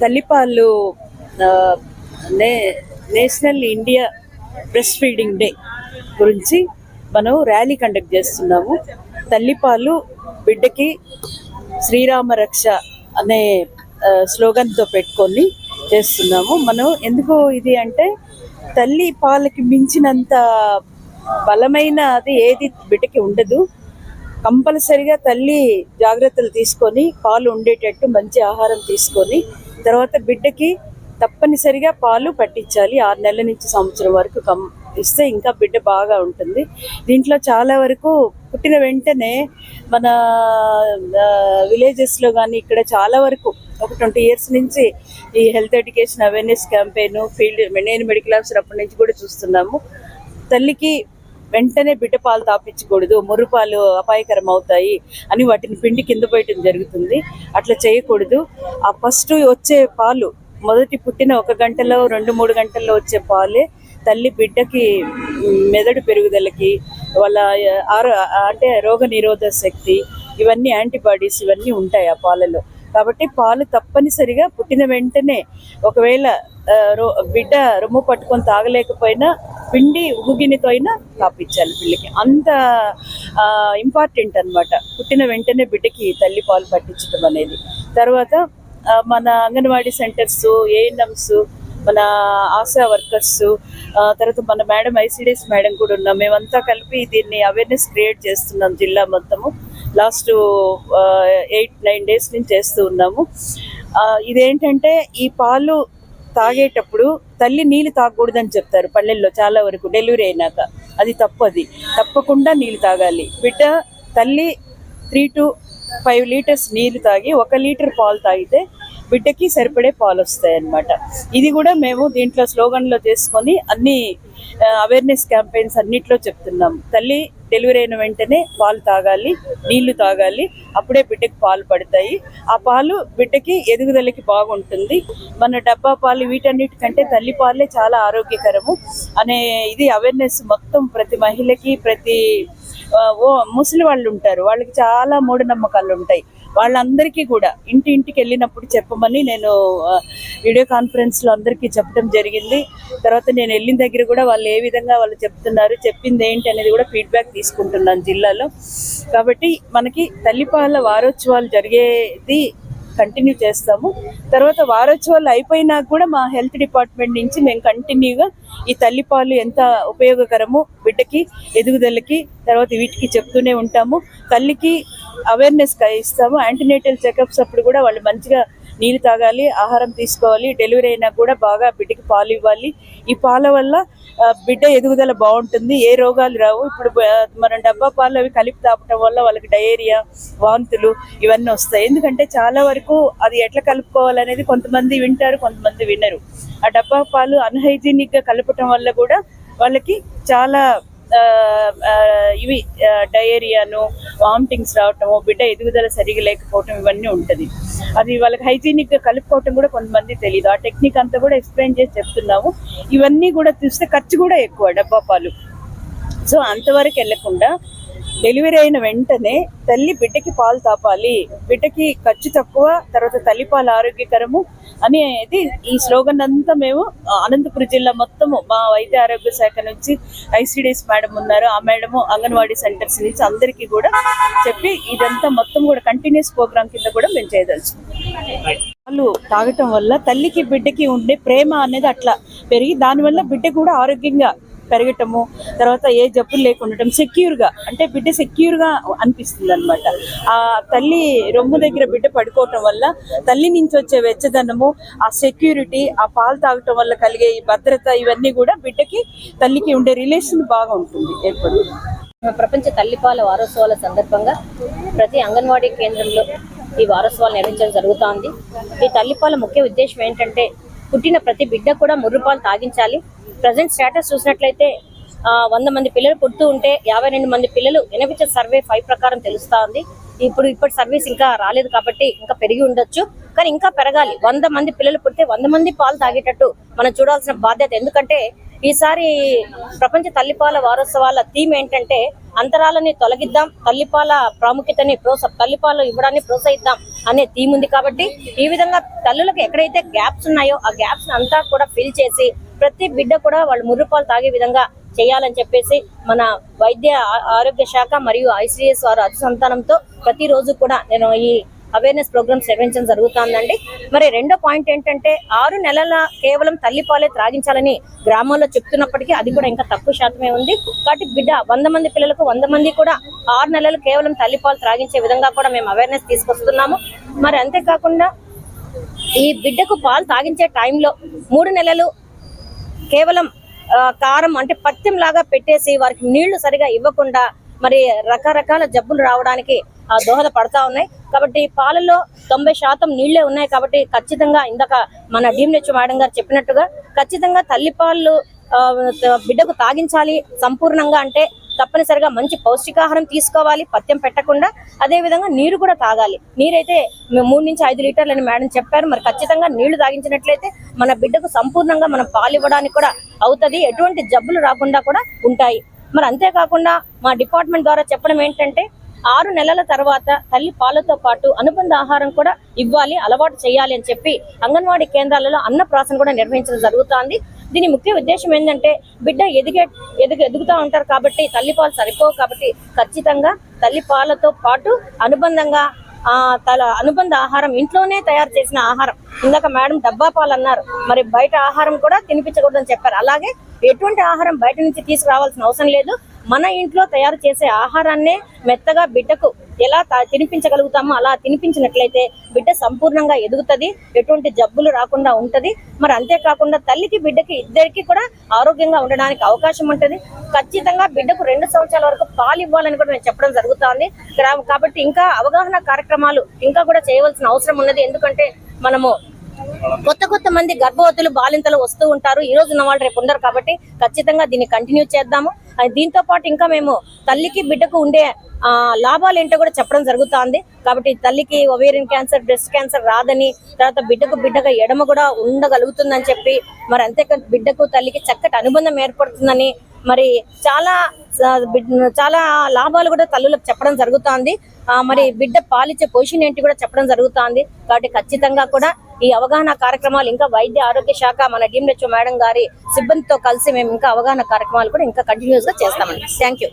తల్లిపాలు నే national India breast feeding day గురించి మనం ర్యాలీ కండక్ట్ చేస్తున్నాము. తల్లిపాలు బిడ్డకి శ్రీరామ రక్ష అనే స్లోగన్తో పెట్టుకొని చేస్తున్నాము. మనం ఎందుకు ఇది అంటే తల్లి పాలకి మించినంత బలమైన అది ఏది బిడ్డకి ఉండదు. కంపల్సరిగా తల్లి జాగ్రత్తలు తీసుకొని పాలు ఉండేటట్టు మంచి ఆహారం తీసుకొని తర్వాత బిడ్డకి తప్పనిసరిగా పాలు పట్టించాలి. ఆరు నెలల నుంచి సంవత్సరం వరకు కం ఇస్తే ఇంకా బిడ్డ బాగా ఉంటుంది. దీంట్లో చాలా వరకు పుట్టిన వెంటనే మన విలేజెస్లో కానీ ఇక్కడ చాలా వరకు ఒక ట్వంటీ ఇయర్స్ నుంచి ఈ health education awareness campaign field నేను మెడికల్ ఆఫీసర్ అప్పటి నుంచి కూడా చూస్తున్నాము. తల్లికి వెంటనే బిడ్డ పాలు తాపించకూడదు ముర్రుపాలు అపాయకరం అవుతాయి అని వాటిని పిండి కింద పోయటం జరుగుతుంది. అట్లా చేయకూడదు. ఆ ఫస్ట్ వచ్చే పాలు మొదటి పుట్టిన ఒక గంటలో రెండు మూడు గంటల్లో వచ్చే పాలే తల్లి బిడ్డకి మెదడు పెరుగుదలకి వాళ్ళ ఆరో అంటే రోగ నిరోధక శక్తి ఇవన్నీ యాంటీబాడీస్ ఇవన్నీ ఉంటాయి ఆ పాలలో. కాబట్టి పాలు తప్పనిసరిగా పుట్టిన వెంటనే ఒకవేళ బిడ్డ రొమ్ము పట్టుకొని తాగలేకపోయినా పిండి ఉగుగినితో అయినా తాపించాలి పిల్లకి. అంత ఇంపార్టెంట్ అన్నమాట. పుట్టిన వెంటనే బిడ్డకి తల్లి పాలు పట్టించడం అనేది. తర్వాత మన అంగన్వాడీ సెంటర్స్ ఏఎన్ఎంస్ మన ఆశా వర్కర్స్ తర్వాత మన మేడం ఐసిడిఎస్ మేడం కూడా ఉన్నాం. మేమంతా కలిపి దీన్ని అవేర్నెస్ క్రియేట్ చేస్తున్నాం జిల్లా మొత్తము. లాస్ట్ ఎయిట్ నైన్ డేస్ నుంచి చేస్తూ ఉన్నాము. ఇదేంటంటే ఈ పాలు తాగేటప్పుడు తల్లి నీళ్ళు తాగకూడదని చెప్తారు పల్లెల్లో చాలా వరకు డెలివరీ అయినాక. అది తప్పు అది. తప్పకుండా నీళ్ళు తాగాలి. బిడ్డ తల్లి త్రీ టు ఫైవ్ లీటర్స్ నీళ్ళు తాగి ఒక లీటర్ పాలు తాగితే బిడ్డకి సరిపడే పాలు వస్తాయి అన్నమాట ఇది కూడా మేము దీంట్లో స్లోగన్లో చేసుకొని అన్ని అవేర్నెస్ క్యాంపెయిన్స్ అన్నిట్లో చెప్తున్నాం. తల్లి డెలివరీ అయిన వెంటనే పాలు తాగాలి నీళ్ళు తాగాలి. అప్పుడే బిడ్డకి పాలు పడతాయి. ఆ పాలు బిడ్డకి ఎదుగుదలకి బాగుంటుంది. మన డబ్బా పాలు వీటన్నిటికంటే తల్లి పాలే చాలా ఆరోగ్యకరము. అనే ఇది అవేర్నెస్ మొత్తం ప్రతి మహిళకి ప్రతి ఓ ముసలి వాళ్ళు ఉంటారు. వాళ్ళకి చాలా మూఢనమ్మకాలు ఉంటాయి. వాళ్ళందరికీ కూడా ఇంటి ఇంటికి వెళ్ళినప్పుడు చెప్పమని నేను వీడియో కాన్ఫరెన్స్లో అందరికీ చెప్పడం జరిగింది. తర్వాత నేను వెళ్ళిన దగ్గర కూడా వాళ్ళు ఏ విధంగా వాళ్ళు చెప్తున్నారు చెప్పింది ఏంటి అనేది కూడా ఫీడ్బ్యాక్ తీసుకుంటున్నాను జిల్లాలో. కాబట్టి మనకి తల్లిపాల వారోత్సవాలు జరిగేది కంటిన్యూ చేస్తాము. తర్వాత వారోత్సవాలు అయిపోయినాక కూడా మా హెల్త్ డిపార్ట్మెంట్ నుంచి మేము కంటిన్యూగా ఈ తల్లిపాలు ఎంత ఉపయోగకరము బిడ్డకి ఎదుగుదలకి తర్వాత వీటికి చెప్తూనే ఉంటాము. తల్లికి అవేర్నెస్ ఇస్తాము. యాంటీనేటల్ చెకప్స్ అప్పుడు కూడా వాళ్ళు మంచిగా నీళ్ళు తాగాలి ఆహారం తీసుకోవాలి డెలివరీ అయినా కూడా బాగా బిడ్డకి పాలు ఇవ్వాలి. ఈ పాల వల్ల బిడ్డ ఎదుగుదల బాగుంటుంది. ఏ రోగాలు రావు. ఇప్పుడు మనం డబ్బా పాలు అవి కలిపి తాపటం వల్ల వాళ్ళకి డయేరియా వాంతులు ఇవన్నీ వస్తాయి. ఎందుకంటే చాలా వరకు అది ఎట్లా కలుపుకోవాలనేది కొంతమంది వింటారు కొంతమంది వినరు. ఆ డబ్బా పాలు అన్హైజీనిక్గా కలపటం వల్ల కూడా వాళ్ళకి చాలా ఇవి డయేరియాను వామిటింగ్స్ రావటము బిడ్డ ఎదుగుదల సరిగా లేకపోవటం ఇవన్నీ ఉంటుంది. అది వాళ్ళకి హైజీనిక్గా కలుపుకోవటం కూడా కొంతమంది తెలియదు ఆ టెక్నిక్ అంతా కూడా ఎక్స్ప్లెయిన్ చేసి చెప్తున్నాము. ఇవన్నీ కూడా చూస్తే ఖర్చు కూడా ఎక్కువ డబ్బా పాలు. సో అంతవరకు వెళ్ళకుండా డెలివరీ అయిన వెంటనే తల్లి బిడ్డకి పాలు తాపాలి. బిడ్డకి ఖర్చు తక్కువ తర్వాత తల్లి పాలు ఆరోగ్యకరము అనేది ఈ స్లోగన్ అంతా మేము అనంతపురం జిల్లా మొత్తము మా వైద్య ఆరోగ్య శాఖ నుంచి ఐసిడిఎస్ మేడం ఉన్నారు. ఆ మేడము అంగన్వాడీ సెంటర్స్ నుంచి అందరికీ కూడా చెప్పి ఇదంతా మొత్తం కూడా కంటిన్యూస్ ప్రోగ్రామ్ కింద కూడా మేము చేయదలుచుకున్నాం. పాలు తాగటం వల్ల తల్లికి బిడ్డకి ఉండే ప్రేమ అనేది అట్లా పెరిగి దానివల్ల బిడ్డ కూడా ఆరోగ్యంగా పెరగటము తర్వాత ఏ జబ్బులు లేకుండటం సెక్యూర్గా అంటే బిడ్డ సెక్యూర్గా అనిపిస్తుంది అనమాట ఆ తల్లి రొమ్ము దగ్గర బిడ్డ పడుకోవటం వల్ల తల్లి నుంచి వచ్చే వెచ్చదనము ఆ సెక్యూరిటీ ఆ పాలు తాగటం వల్ల కలిగే ఈ భద్రత ఇవన్నీ కూడా బిడ్డకి తల్లికి ఉండే రిలేషన్ బాగా ఉంటుంది ఏర్పడు ప్రపంచ తల్లిపాల వారోత్సవాల సందర్భంగా ప్రతి అంగన్వాడీ కేంద్రంలో ఈ వారోత్సవాలు నిర్వహించడం జరుగుతోంది. ఈ తల్లిపాల ముఖ్య ఉద్దేశం ఏంటంటే పుట్టిన ప్రతి బిడ్డ కూడా ముర్రుపాలు తాగించాలి. ప్రజెంట్ స్టేటస్ చూసినట్లయితే వంద మంది పిల్లలు పుడుతూ ఉంటే యాభై రెండు మంది పిల్లలు ఎనవిచ సర్వే ఫైవ్ ప్రకారం తెలుస్తా ఉంది ఇప్పుడు ఇప్పటి సర్వీస్ ఇంకా రాలేదు కాబట్టి ఇంకా పెరిగి ఉండొచ్చు. కానీ ఇంకా పెరగాలి. వంద మంది పిల్లలు పుడితే వంద మంది పాలు తాగేటట్టు మనం చూడాల్సిన బాధ్యత. ఎందుకంటే ఈసారి ప్రపంచ తల్లిపాల వారోత్సవాల థీమ్ ఏంటంటే అంతరాలని తొలగిద్దాం తల్లిపాల ప్రాముఖ్యతని ప్రోత్స తల్లిపాలు ఇవ్వడాన్ని ప్రోత్సహిద్దాం అనే థీమ్ ఉంది కాబట్టి ఈ విధంగా తల్లులకు ఎక్కడైతే గ్యాప్స్ ఉన్నాయో ఆ గ్యాప్స్ అంతా కూడా ఫిల్ చేసి ప్రతి బిడ్డ కూడా వాళ్ళు ముర్రుపాలు తాగే విధంగా చేయాలని చెప్పేసి మన వైద్య ఆరోగ్య శాఖ మరియు ఐసిఎస్ వారు అతి సంతానంతో ప్రతిరోజు కూడా నేను ఈ అవేర్నెస్ ప్రోగ్రామ్స్ నిర్వహించడం జరుగుతుందండి. మరి రెండో పాయింట్ ఏంటంటే ఆరు నెలల కేవలం తల్లిపాలే త్రాగించాలని గ్రామాల్లో చెప్తున్నప్పటికీ అది కూడా ఇంకా తక్కువ శాతమే ఉంది. కాబట్టి బిడ్డ వంద మంది పిల్లలకు వంద మంది కూడా ఆరు నెలలు కేవలం తల్లిపాలు త్రాగించే విధంగా కూడా మేము అవేర్నెస్ తీసుకొస్తున్నాము. మరి అంతేకాకుండా ఈ బిడ్డకు పాలు తాగించే టైంలో మూడు నెలలు కేవలం కారం అంటే పత్యం లాగా పెట్టేసి వారికి నీళ్ళు సరిగా ఇవ్వకుండా మరి రకరకాల జబ్బులు రావడానికి ఆ, దోహదపడతా ఉన్నాయి. కాబట్టి పాలలో తొంభై శాతం నీళ్ళే ఉన్నాయి కాబట్టి ఖచ్చితంగా ఇందాక మన డిఎంహెచ్ మేడం గారు చెప్పినట్టుగా ఖచ్చితంగా తల్లిపాలు బిడ్డకు తాగించాలి సంపూర్ణంగా అంటే తప్పనిసరిగా మంచి పౌష్టికాహారం తీసుకోవాలి పత్యం పెట్టకుండా అదేవిధంగా నీరు కూడా తాగాలి. నీరైతే మేము మూడు నుంచి ఐదు లీటర్లని మేడం చెప్పారు. మరి ఖచ్చితంగా నీళ్ళు తాగించినట్లయితే మన బిడ్డకు సంపూర్ణంగా మనం పాలు ఇవ్వడానికి కూడా అవుతుంది. ఎటువంటి జబ్బులు రాకుండా కూడా ఉంటాయి. మరి అంతేకాకుండా మా డిపార్ట్మెంట్ ద్వారా చెప్పడం ఏంటంటే ఆరు నెలల తర్వాత తల్లి పాలతో పాటు అనుబంధ ఆహారం కూడా ఇవ్వాలి అలవాటు చేయాలి అని చెప్పి అంగన్వాడీ కేంద్రాలలో అన్నప్రాసన కూడా నిర్వహించడం జరుగుతోంది. దీని ముఖ్య ఉద్దేశం ఏంటంటే బిడ్డ ఎదిగే ఎదుగు ఎదుగుతూ ఉంటారు కాబట్టి తల్లిపాలు సరిపోవు కాబట్టి ఖచ్చితంగా తల్లిపాలతో పాటు అనుబంధంగా తల అనుబంధ ఆహారం ఇంట్లోనే తయారు చేసిన ఆహారం. ఇందాక మేడం డబ్బా పాలు అన్నారు. మరి బయట ఆహారం కూడా తినిపించకూడదని చెప్పారు. అలాగే ఎటువంటి ఆహారం బయట నుంచి తీసుకురావాల్సిన అవసరం లేదు. మన ఇంట్లో తయారు చేసే ఆహారాన్నే మెత్తగా బిడ్డకు ఎలా తినిపించగలుగుతామో అలా తినిపించినట్లయితే బిడ్డ సంపూర్ణంగా ఎదుగుతది ఎటువంటి జబ్బులు రాకుండా ఉంటది. మరి అంతేకాకుండా తల్లికి బిడ్డకి ఇద్దరికి కూడా ఆరోగ్యంగా ఉండడానికి అవకాశం ఉంటుంది. ఖచ్చితంగా బిడ్డకు రెండు సంవత్సరాల వరకు పాలు ఇవ్వాలని కూడా నేను చెప్పడం జరుగుతుంది. కాబట్టి ఇంకా అవగాహన కార్యక్రమాలు ఇంకా కూడా చేయవలసిన అవసరం ఉన్నది. ఎందుకంటే మనము కొత్త కొత్త మంది గర్భవతులు బాలింతలు వస్తూ ఉంటారు. ఈ రోజు ఉన్న వాళ్ళు రేపు ఉండరు కాబట్టి ఖచ్చితంగా దీన్ని కంటిన్యూ చేద్దాము. దీంతో పాటు ఇంకా మేము తల్లికి బిడ్డకు ఉండే లాభాలు ఏంటో కూడా చెప్పడం జరుగుతుంది. కాబట్టి తల్లికి ఒవేరియన్ క్యాన్సర్ బ్రెస్ట్ క్యాన్సర్ రాదని తర్వాత బిడ్డకు బిడ్డగా ఎడమ కూడా ఉండగలుగుతుందని చెప్పి మరి అంతేకా బిడ్డకు తల్లికి చక్కటి అనుబంధం ఏర్పడుతుందని మరి చాలా బిడ్- చాలా లాభాలు కూడా తల్లులకు చెప్పడం జరుగుతోంది. మరి బిడ్డ పాలిచ్చే పొజిషన్ ఏంటి కూడా చెప్పడం జరుగుతుంది. కాబట్టి ఖచ్చితంగా కూడా ఈ అవగాహన కార్యక్రమాలు ఇంకా వైద్య ఆరోగ్య శాఖ మన డిఎంహెచ్ఓ మేడం గారి సిబ్బందితో కలిసి మేము ఇంకా అవగాహన కార్యక్రమాలు కూడా ఇంకా కంటిన్యూస్గా చేస్తామండి. Thank you